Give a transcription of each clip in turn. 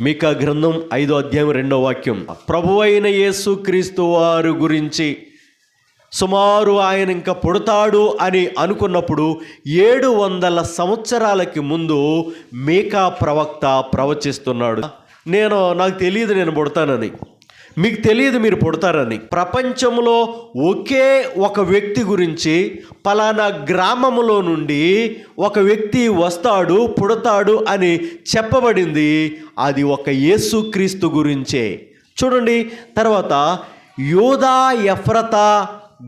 మీకా గ్రంథం ఐదో అధ్యాయం రెండో వాక్యం. ప్రభు అయిన యేసు క్రీస్తు వారు గురించి సుమారు ఆయన ఇంకా పుడతాడు అని అనుకున్నప్పుడు ఏడు వందల సంవత్సరాలకి ముందు మీకా ప్రవక్త ప్రవచిస్తున్నాడు. నేను నాకు తెలియదు నేను పుడతానని. మీకు తెలియదు మీరు పుడతారని. ప్రపంచంలో ఒకే ఒక వ్యక్తి గురించి పలానా గ్రామములో నుండి ఒక వ్యక్తి వస్తాడు పుడతాడు అని చెప్పబడింది. అది ఒక యేసుక్రీస్తు గురించే. చూడండి తర్వాత యోధా ఎఫ్రత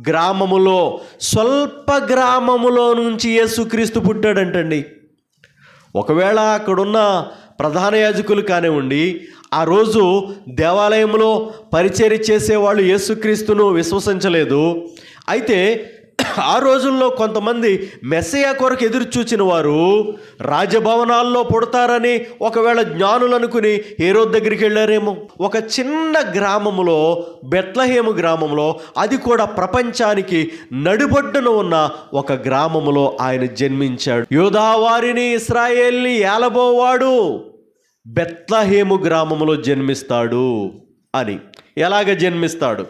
గ్రామములో స్వల్ప గ్రామములో నుంచి యేసుక్రీస్తు పుట్టాడంటండి. ఒకవేళ అక్కడున్న ప్రధాన యాజకులు కానివ్వండి ఆ రోజు దేవాలయంలో పరిచర్య చేసేవాళ్ళు యేసుక్రీస్తును విశ్వసించలేదు. అయితే ఆ రోజుల్లో కొంతమంది మెస్సయ కొరకు ఎదురు చూచిన వారు రాజభవనాల్లో పుడతారని ఒకవేళ జ్ఞానులు అనుకుని హేరో దగ్గరికి వెళ్ళారేమో. ఒక చిన్న గ్రామములో బెత్లహేము గ్రామంలో అది కూడా ప్రపంచానికి నడిబొడ్డున ఉన్న ఒక గ్రామములో ఆయన జన్మించాడు. యోధావారిని ఇస్రాయేల్ని ఏలబోవాడు. బెత్లహేము గ్రామములో జన్మిస్తాడు అని. ఎలాగ జన్మిస్తాడు?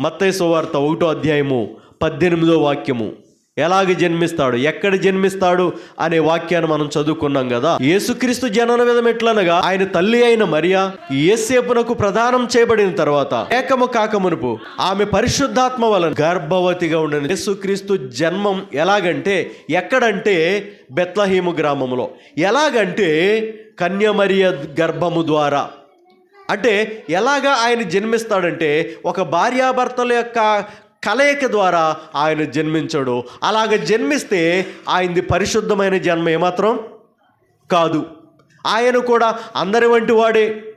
మత్తయి సువార్త ఒకటో అధ్యాయము పద్దెనిమిదో వాక్యము. ఎలాగ జన్మిస్తాడు ఎక్కడ జన్మిస్తాడు అనే వాక్యాన్ని మనం చదువుకున్నాం కదా. యేసుక్రీస్తు జనన విధం ఎట్లనగా ఆయన తల్లి అయిన మరియా ఏసేపునకు ప్రదానం చేయబడిన తర్వాత ఏకము కాకమునుపు ఆమె పరిశుద్ధాత్మ వలన గర్భవతిగా ఉండని యేసుక్రీస్తు జన్మం ఎలాగంటే ఎక్కడంటే బెత్లహీము గ్రామంలో ఎలాగంటే కన్యమరియ గర్భము ద్వారా. అంటే ఎలాగా ఆయన జన్మిస్తాడంటే ఒక భార్యాభర్తల యొక్క కలయిక ద్వారా ఆయన జన్మించడు. అలాగ జన్మిస్తే ఆయనది పరిశుద్ధమైన జన్మ ఏమాత్రం కాదు. ఆయన కూడా అందరి వంటి వాడే.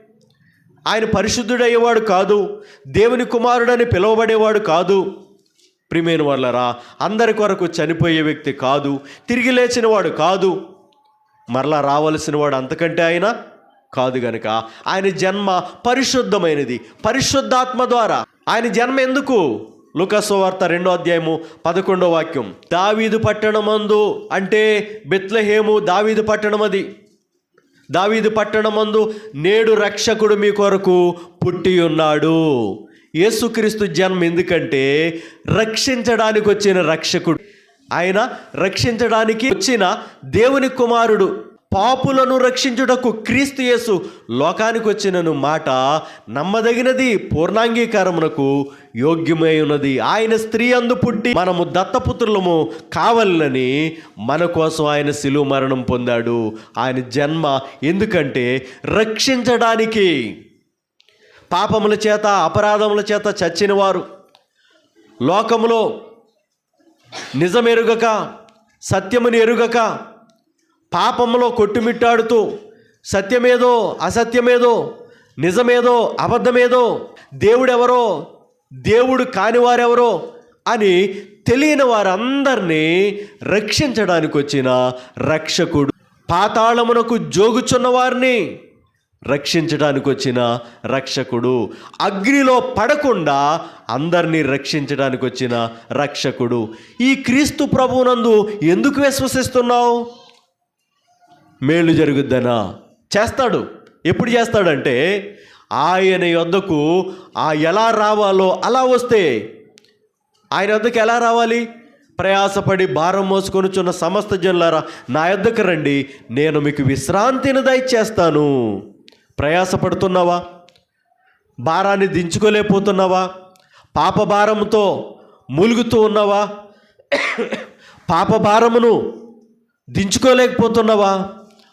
ఆయన పరిశుద్ధుడయ్యేవాడు కాదు. దేవుని కుమారుడని పిలువబడేవాడు కాదు. ప్రిమేన్ వాళ్ళరా అందరి కొరకు చనిపోయే వ్యక్తి కాదు. తిరిగి లేచినవాడు కాదు. మరలా రావలసిన వాడు అంతకంటే ఆయన కాదు గనక. ఆయన జన్మ పరిశుద్ధమైనది. పరిశుద్ధాత్మ ద్వారా. ఆయన జన్మ ఎందుకు? లుకస్వార్త రెండో అధ్యాయము పదకొండో వాక్యం. దావీదు పట్టణమందు అంటే బెత్లహేము దావీదు పట్టణమది. దావీదు పట్టణమందు నేడు రక్షకుడు మీ కొరకు పుట్టి ఉన్నాడు. యేసుక్రీస్తు జన్మ ఎందుకంటే రక్షించడానికి వచ్చిన రక్షకుడు. ఆయన రక్షించడానికి వచ్చిన దేవుని కుమారుడు. పాపులను రక్షించుటకు క్రీస్తు యేసు లోకానికి వచ్చినను మాట నమ్మదగినది పూర్ణాంగీకారమునకు యోగ్యమై ఉన్నది. ఆయన స్త్రీ అందు పుట్టి మనము దత్తపుత్రులము కావాలని మన కోసం ఆయన శిలువ మరణం పొందాడు. ఆయన జన్మ ఎందుకంటే రక్షించడానికి పాపముల చేత అపరాధముల చేత చచ్చిన వారు లోకములో నిజమెరుగక సత్యముని ఎరుగక పాపములో కొట్టుమిట్టాడుతూ సత్యమేదో అసత్యమేదో నిజమేదో అబద్ధమేదో దేవుడెవరో దేవుడు కానివారెవరో అని తెలియని వారందరినీ రక్షించడానికి వచ్చిన రక్షకుడు. పాతాళమునకు జోగుచున్న వారిని రక్షించడానికి వచ్చిన రక్షకుడు. అగ్నిలో పడకుండా అందరినీ రక్షించడానికి వచ్చిన రక్షకుడు. ఈ క్రీస్తు ప్రభువునందు ఎందుకు విశ్వసిస్తున్నావు? మేలు జరుగుద్దనా? చేస్తాడు. ఎప్పుడు చేస్తాడంటే ఆయన యొద్దకు ఆ ఎలా రావాలో అలా వస్తే. ఆయన వద్దకు ఎలా రావాలి? ప్రయాసపడి భారం మోసుకొనుచున్న సమస్త జనులారా నా యొద్దకు రండి నేను మీకు విశ్రాంతిని దయచేస్తాను. ప్రయాసపడుతున్నావా? భారాన్ని దించుకోలేకపోతున్నావా? పాప భారంతో మూలుగుతూ ఉన్నావా? పాప భారమును దించుకోలేకపోతున్నావా?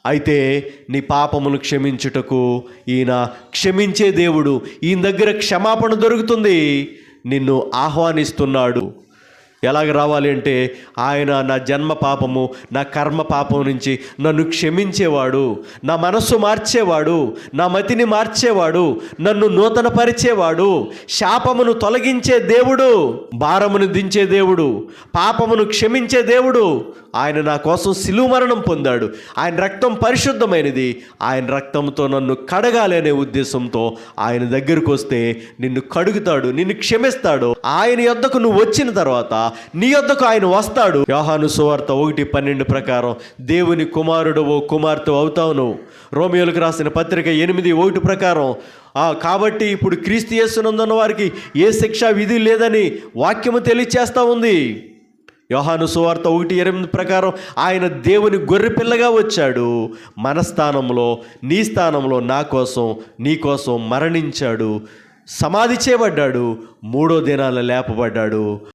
అయితే నీ పాపములు క్షమించుటకు ఈయన క్షమించే దేవుడు ఈయన దగ్గర క్షమాపణ దొరుకుతుంది. నిన్ను ఆహ్వానిస్తున్నాడు. ఎలాగ రావాలి అంటే ఆయన నా జన్మ పాపము నా కర్మ పాపం నుంచి నన్ను క్షమించేవాడు నా మనస్సు మార్చేవాడు నా మతిని మార్చేవాడు నన్ను నూతన పరిచేవాడు శాపమును తొలగించే దేవుడు భారమును దించే దేవుడు పాపమును క్షమించే దేవుడు. ఆయన నా కోసం సిలువ మరణం పొందాడు. ఆయన రక్తం పరిశుద్ధమైనది. ఆయన రక్తంతో నన్ను కడగాలి అనే ఉద్దేశంతో ఆయన దగ్గరకు వస్తే నిన్ను కడుగుతాడు నిన్ను క్షమిస్తాడు. ఆయన యొద్దకు నువ్వు వచ్చిన తర్వాత నీ వద్దకు ఆయన వస్తాడు. యోహాను సువార్త ఒకటి పన్నెండు ప్రకారం దేవుని కుమారుడు ఓ కుమార్తె అవుతావు నువ్వు రోమియోలకు రాసిన పత్రిక ఎనిమిది ఒకటి ప్రకారం కాబట్టి ఇప్పుడు క్రీస్తు చేస్తున్నందున్న వారికి ఏ శిక్ష విధి లేదని వాక్యము తెలియచేస్తూ ఉంది. యోహాను సువార్త ఒకటి ఎనిమిది ప్రకారం ఆయన దేవుని గొర్రెపిల్లగా వచ్చాడు. మన స్థానంలో నీ స్థానంలో నా కోసం నీ కోసం మరణించాడు. సమాధి చేయబడ్డాడు. మూడో దినాల లేపబడ్డాడు.